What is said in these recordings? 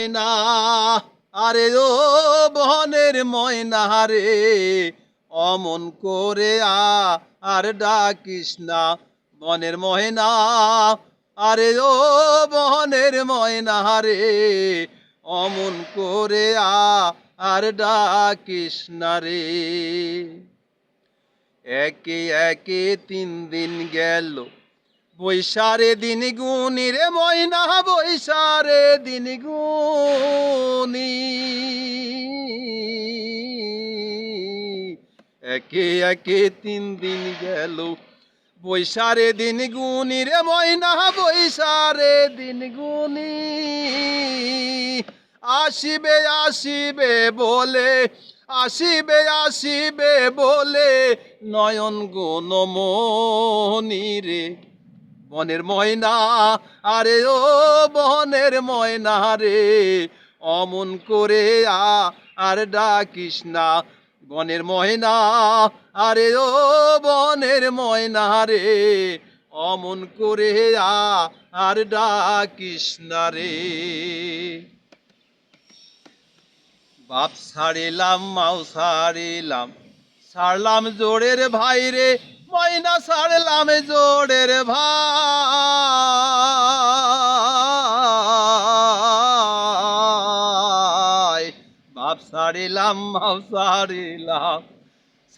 ময়না আরে ও বহনের ময়না রে, অমন করে আর ডাকিস না বনের ময়না। আরে ও বহনের ময়না রে, অমন করে আর ডাকিস না রে। একে একে তিন দিন গেল বৈশারে দিন গুনি রে ময়না, বৈশারে দিন গুনি একে একে তিন দিন গেল, বৈশারে দিন গুনি রে ময়না, বৈশারে দিন গুনি আসিবে আসিবে বলে, আসিবে আসিবে বলে, নয়ন গুণমণি রে। বনের ময়না, আরে ও বনের ময়না রে। অমন করে আ, আর ডাকিস না। বনের ময়না, আরে ও বনের ময়না রে। অমন করে আ, আর ডাকিস না রে। বাপ ছাড়িলাম মাও ছাড়িলাম ছাড়লাম জোড়ের ভাই রে ময়না ছাড়লাম জোড়ের ভাই। বাপ ছাড়িলাম মাও ছাড়িলাম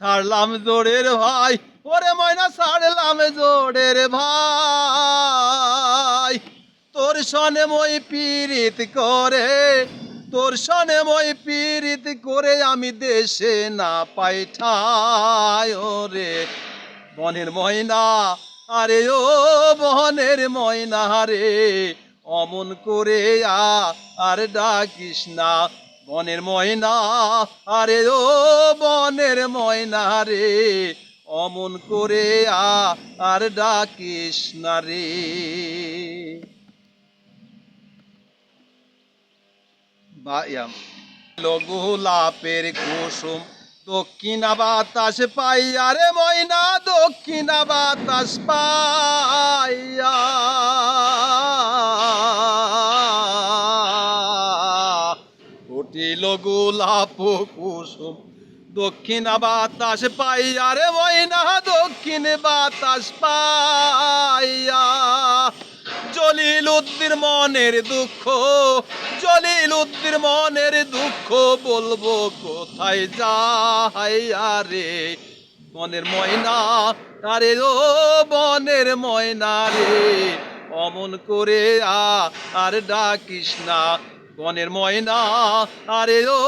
ছাড়লাম জোড়ের ভাই। ওরে ময়না ছাড়লাম জোড়ের ভাই। তোর সনে মই পীড়িত করে, তোর সনে মই পীড়িত করে আমি দেশে না পাইঠায় রে বনের ময়না, আরে ও বনের ময়না রে, অমন করে আর ডাকিস না। বনের ময়না, আরে ও বনের ময়না রে, অমন করে আর ডাকিস না রে। বায়াম। গোলাপের কুসুম দক্ষিণা বাতাস পাইয়া রে ময়না, দক্ষিণা বাতাস পাইয়া ফুটিল গোলাপ কুসুম, দক্ষিণা বাতাস পাইয়া রে ময়না, দক্ষিণ বাতাস পাইয়া জলিল উদ্দির মনের দুঃখ জলিল উদ্দির মনের দুঃখ বলব, কোথায় যাই আরে? মনের ময়না আরে ও বনের ময়না রে। অমন করে আ, আর ডাকিস না। বনের ময়না আরে ও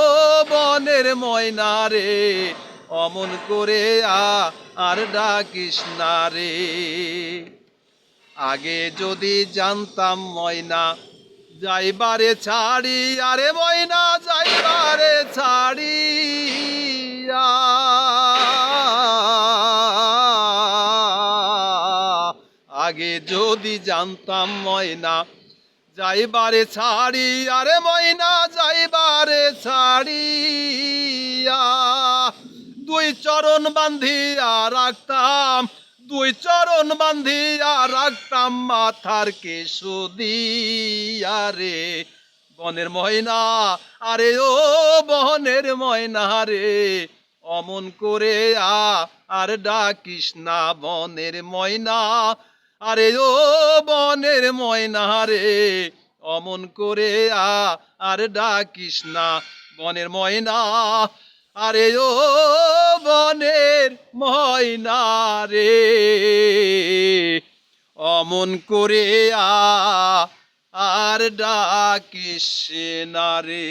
বনের ময়না রে। অমন করে আ, আর ডাকিস না রে। আগে যদি জানতাম ময়না যাইবারে ছাড়ি, আরে ময়না, যাইবারে ছাড়ি আগে যদি জানতাম ময়না, যাইবারে ছাড়ি, আরে ময়না, যাইবারে ছাড়িয়া চরণ বান্ধিয়া রাখতাম। দুই চরণ বান্ধিয়া রাখতাম মাথার কেশু দিয়া রে। বনের ময়না, আরে ও বনের ময়না রে। অমন করে আ, আর ডাকিস না বনের ময়না। আরে ও বনের ময়না রে। অমন করে আ, আর ডাকিস না বনের ময়না। আরে ও বনের ময়না রে অমন করে আর ডাকিস না রে।